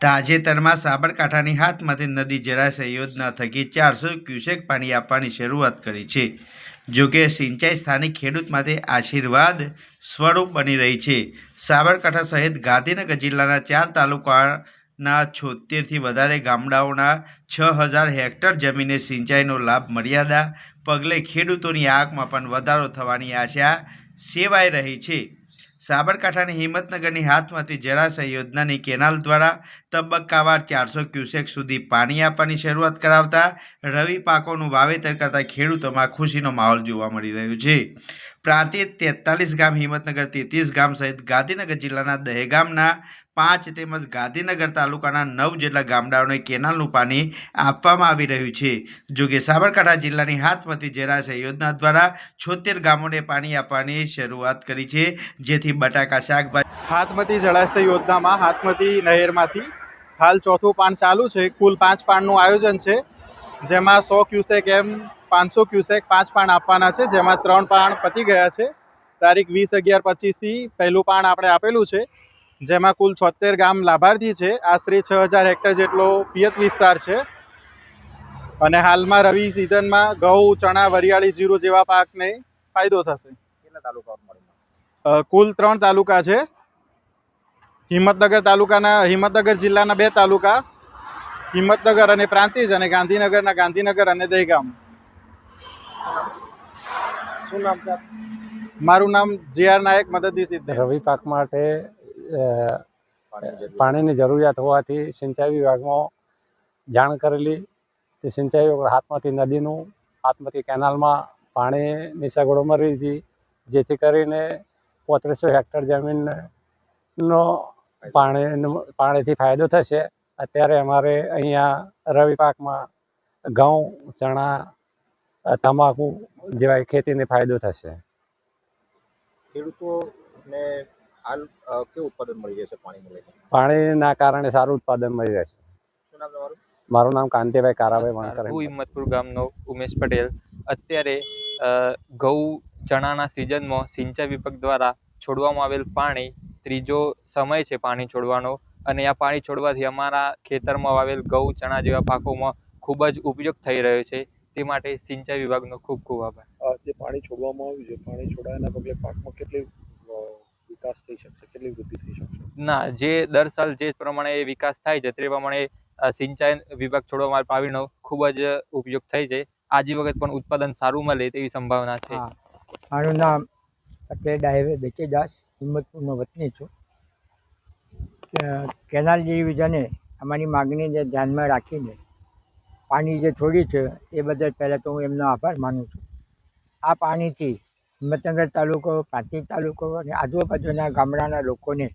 તાજેતરમાં સાબરકાંઠાની હાથમાંથી નદી જળાશય યોજના થકી ચારસો ક્યુસેક પાણી આપવાની શરૂઆત કરી છે. જોકે સિંચાઈ સ્થાનિક ખેડૂત માટે આશીર્વાદ સ્વરૂપ બની રહી છે. સાબરકાંઠા સહિત ગાંધીનગર જિલ્લાના ચાર તાલુકાના છોતેરથી વધારે ગામડાઓના છ હજાર હેક્ટર જમીને સિંચાઈનો લાભ મર્યાદા પગલે ખેડૂતોની આવકમાં પણ વધારો થવાની આશા સેવાઈ રહી છે. સાબરકાંઠાની હિંમતનગરની હાથમાંથી જળાશય યોજનાની કેનાલ દ્વારા તબક્કાવાર ચારસો ક્યુસેક સુધી પાણી આપવાની શરૂઆત કરાવતા રવિ પાકોનું વાવેતર કરતા ખેડૂતોમાં ખુશીનો માહોલ જોવા મળી રહ્યો છે. પ્રાંતિજ તેતાલીસ ગામ હિંમતનગર, તેત્રીસ ગામ સહિત ગાંધીનગર જિલ્લાના દહેગામના પાંચ તેમજ ગાંધીનગર તાલુકાના નવ જેટલા ગામડાઓને કેનાલનું પાણી આપવામાં આવી રહ્યું છે. જો કે સાબરકાંઠા જિલ્લાની હાથમતી જળાશય યોજના દ્વારા છોતેર ગામોને પાણી આપવાની શરૂઆત કરી છે, જેથી બટાકા, શાકભાજી હાથમતી જળાશય યોજનામાં હાથમતી નહેરમાંથી હાલ ચોથું પાન ચાલુ છે. કુલ પાંચ પાનનું આયોજન છે, જેમાં સો ક્યુસેક એમ પાંચસો ક્યુસેક પાંચ પાણ આપવાના છે જેમાં ત્રણ પાણ પતી ગયા છે. તારીખ વીસ અગિયાર પચીસથી પહેલું પાણ આપણે આપેલું છે જેમાં કુલ છોતેર ગામ લાભાર્થી છે. આશરે છ હજાર હેક્ટર જેટલો પિયત વિસ્તાર છે. અને હાલમાં રવિ સિઝનમાં ઘઉં ચણા વરિયાળી જીરું જેવા પાકને ફાયદો થશે. કુલ ત્રણ તાલુકા છે. હિંમતનગર તાલુકાના હિંમતનગર જિલ્લાના બે તાલુકા હિંમતનગર અને પ્રાંતિજ અને ગાંધીનગરના ગાંધીનગર અને દહેગામ. શું નામ છે મારું નામ જે આર નાયક મદદનીશ સિદ્ધે રવિ પાક માટે પાણીની જરૂરિયાત? હોવાથી સિંચાઈ વિભાગમાં જાણ કરેલી. તે સિંચાઈ વગર હાથમાંથી નદીનું હાથમાંથી કેનાલમાં પાણીની સગવડો મળી હતી. જેથી કરીને પોત્રીસો હેક્ટર જમીનનો પાણીનો પાણીથી ફાયદો થશે. અત્યારે અમારે અહીંયા રવિ પાકમાં ઘઉં ચણા તમાકુ જેવા ખેતીને ફાયદો થશે. ખેડૂતોને હાલ કેવું ઉત્પાદન મળી રહેશે પાણીને પાણીના કારણે સારું ઉત્પાદન મળી રહેશે. શું નામ તમારું? મારું નામ કાંતિભાઈ કારાભાઈ. વણકર હું હિંમતપુર ગામનો ઉમેશ પટેલ. અત્યારે અ, ઘઉં ચણાના સિઝનમાં સિંચાઈ વિભાગ દ્વારા છોડવામાં આવેલ પાણી ત્રીજો સમય છે પાણી છોડવાનો. અને આ પાણી છોડવાથી અમારા ખેતરમાં વાવેલ ઘઉં ચણા જેવા પાકોમાં ખૂબ જ ઉપયોગ થઈ રહ્યો છે. તે માટે સિંચાઈ વિભાગનો ખૂબ ખૂબ આભાર. જે પાણી છોડવામાં આવ્યું છે પાણી છોડાયાના પગલે પાકમાં કેટલી વિકાસ થઈ શકશે? કેટલી વૃદ્ધિ થઈ શકશે? ના જે દર સાલ જે પ્રમાણે વિકાસ થાય છે તે પ્રમાણે સિંચાઈ વિભાગ છોડવામાં પાણીનો ખૂબ જ ઉપયોગ થાય છે. આજી વખત પણ ઉત્પાદન સારું મળે તેવી સંભાવના છે. મારું નામ પટેલ ડાયવે બેચેદાસ હિંમતપુરનો વતની છું. કેનાલ ડિવિઝને અમારી માગણીને ધ્યાનમાં રાખીને પાણી જે છોડ્યું છે, એ બદલ પહેલાં તો હું એમનો આભાર માનું છું. આ પાણીથી હિંમતનગર તાલુકો પ્રાંતિજ તાલુકો અને આજુબાજુના ગામડાના લોકોને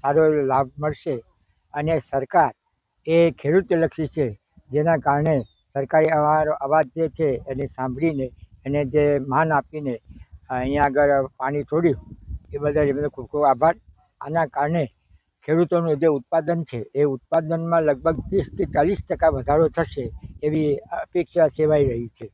સારો એવો લાભ મળશે અને સરકાર એ ખેડૂતલક્ષી છે, જેના કારણે સરકારી અમારો અવાજ જે છે એને સાંભળીને, એને જે માન આપીને, અહીંયા આગળ પાણી છોડ્યું, એ બદલ એમનો ખૂબ ખૂબ આભાર. આના કારણે ખેડૂતોનું જે ઉત્પાદન છે, એ ઉત્પાદનમાં લગભગ ત્રીસથી ચાલીસ ટકા વધારો થશે એવી અપેક્ષા સેવાઈ રહી છે.